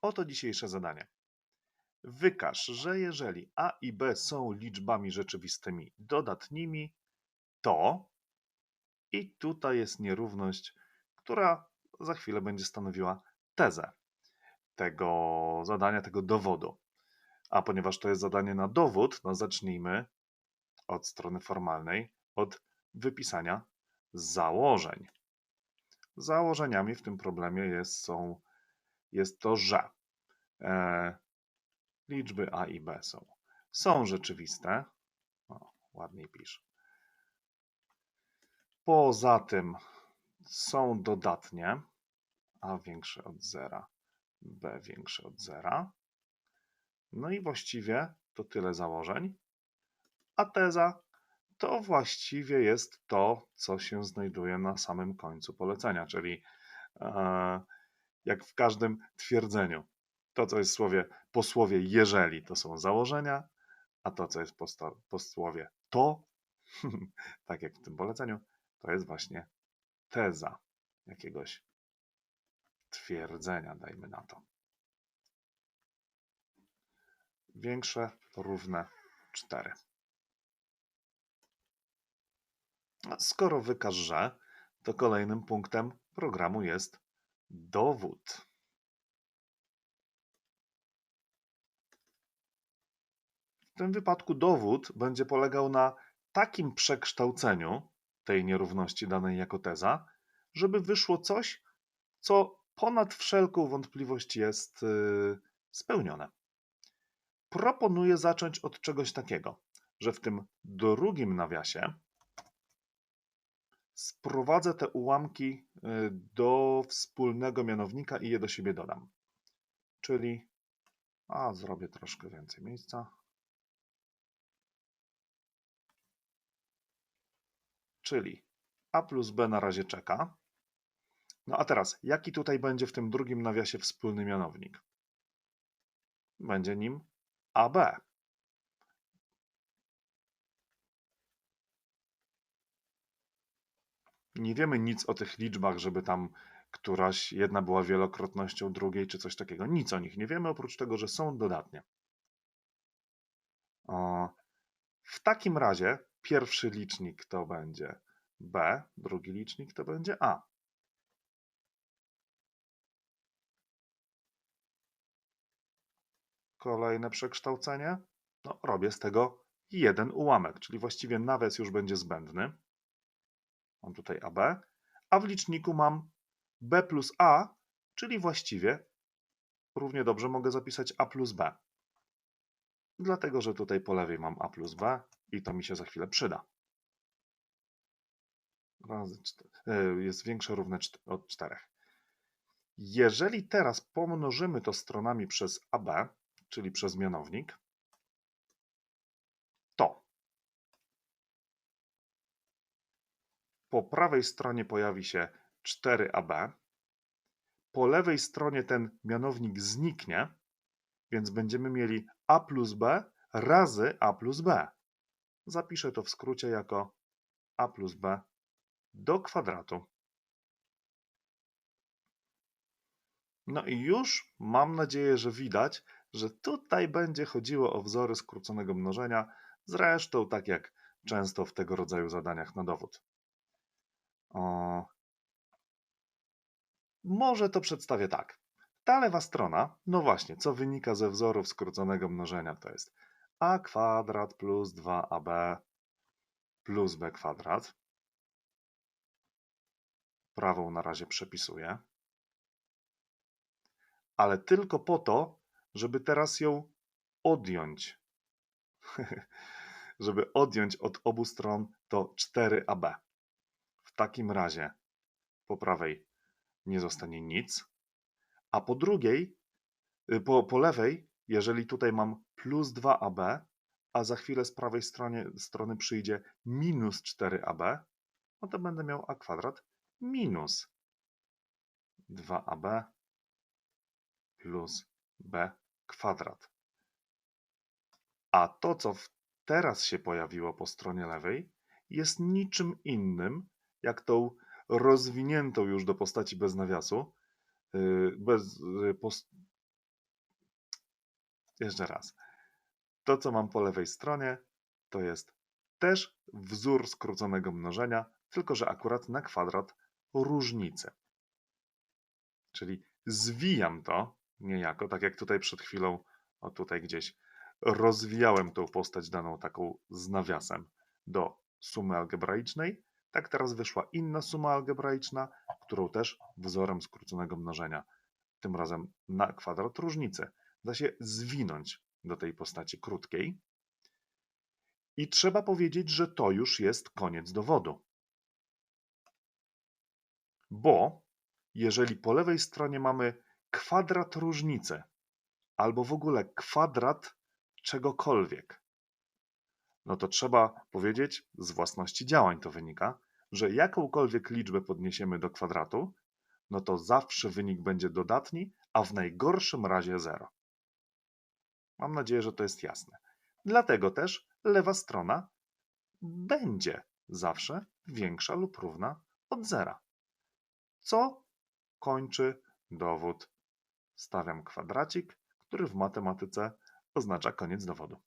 Oto dzisiejsze zadanie. Wykaż, że jeżeli a i b są liczbami rzeczywistymi dodatnimi, to i tutaj jest nierówność, która za chwilę będzie stanowiła tezę tego zadania, tego dowodu. A ponieważ to jest zadanie na dowód, no zacznijmy od strony formalnej, od wypisania założeń. Założeniami w tym problemie jest, są, jest to, że e, liczby a i b są, są rzeczywiste. O, ładniej pisz. Poza tym są dodatnie, a większe od zera, b większe od zera. No i właściwie to tyle założeń. A teza to właściwie jest to, co się znajduje na samym końcu polecenia, czyli e, jak w każdym twierdzeniu. To, co jest w słowie, po słowie jeżeli, to są założenia, a to, co jest po, słowie to, tak jak w tym poleceniu, to jest właśnie teza jakiegoś twierdzenia, dajmy na to. Większe, równe 4. Skoro wykaż, że, to kolejnym punktem programu jest dowód. W tym wypadku dowód będzie polegał na takim przekształceniu tej nierówności danej jako teza, żeby wyszło coś, co ponad wszelką wątpliwość jest yy, spełnione. Proponuję zacząć od czegoś takiego, że w tym drugim nawiasie sprowadzę te ułamki y, do wspólnego mianownika i je do siebie dodam. Czyli, a zrobię troszkę więcej miejsca. Czyli a plus b na razie czeka. No a teraz, jaki tutaj będzie w tym drugim nawiasie wspólny mianownik? Będzie nim AB. Nie wiemy nic o tych liczbach, żeby tam któraś jedna była wielokrotnością drugiej, czy coś takiego. Nic o nich nie wiemy, oprócz tego, że są dodatnie. W takim razie pierwszy licznik to będzie B, drugi licznik to będzie A. Kolejne przekształcenie. No, robię z tego jeden ułamek, czyli właściwie nawias już będzie zbędny. Mam tutaj AB, a w liczniku mam B plus A, czyli właściwie równie dobrze mogę zapisać A plus B. Dlatego, że tutaj po lewej mam A plus B i to mi się za chwilę przyda. E, jest większe równe od 4. Jeżeli teraz pomnożymy to stronami przez AB, czyli przez mianownik, po prawej stronie pojawi się 4AB, po lewej stronie ten mianownik zniknie, więc będziemy mieli a plus b razy a plus b. Zapiszę to w skrócie jako a plus b do kwadratu. No i już mam nadzieję, że widać, że tutaj będzie chodziło o wzory skróconego mnożenia, zresztą tak jak często w tego rodzaju zadaniach na dowód. O... Może to przedstawię tak. Ta lewa strona, no właśnie, co wynika ze wzorów skróconego mnożenia, to jest a kwadrat plus 2ab plus b kwadrat. Prawą na razie przepisuję. Ale tylko po to, żeby teraz ją odjąć. żeby odjąć od obu stron to 4ab takim razie po prawej nie zostanie nic, a po drugiej, y, po, po lewej, jeżeli tutaj mam plus 2ab, a za chwilę z prawej stronie, strony przyjdzie minus 4ab, no to będę miał a kwadrat minus 2ab plus b kwadrat. A to, co teraz się pojawiło po stronie lewej, jest niczym innym jak tą rozwiniętą już do postaci bez nawiasu, y, bez, y, Jeszcze raz. To, co mam po lewej stronie, to jest też wzór skróconego mnożenia, tylko że akurat na kwadrat różnicy. Czyli zwijam to niejako, tak jak tutaj przed chwilą, o tutaj gdzieś, rozwijałem tą postać daną taką z nawiasem do sumy algebraicznej, tak teraz wyszła inna suma algebraiczna, którą też wzorem skróconego mnożenia, tym razem na kwadrat różnicy, da się zwinąć do tej postaci krótkiej. I trzeba powiedzieć, że to już jest koniec dowodu. Bo jeżeli po lewej stronie mamy kwadrat różnicy, albo w ogóle kwadrat czegokolwiek, no to trzeba powiedzieć, z własności działań to wynika, że jakąkolwiek liczbę podniesiemy do kwadratu, no to zawsze wynik będzie dodatni, a w najgorszym razie 0. Mam nadzieję, że to jest jasne. Dlatego też lewa strona będzie zawsze większa lub równa od zera. Co kończy dowód? Stawiam kwadracik, który w matematyce oznacza koniec dowodu.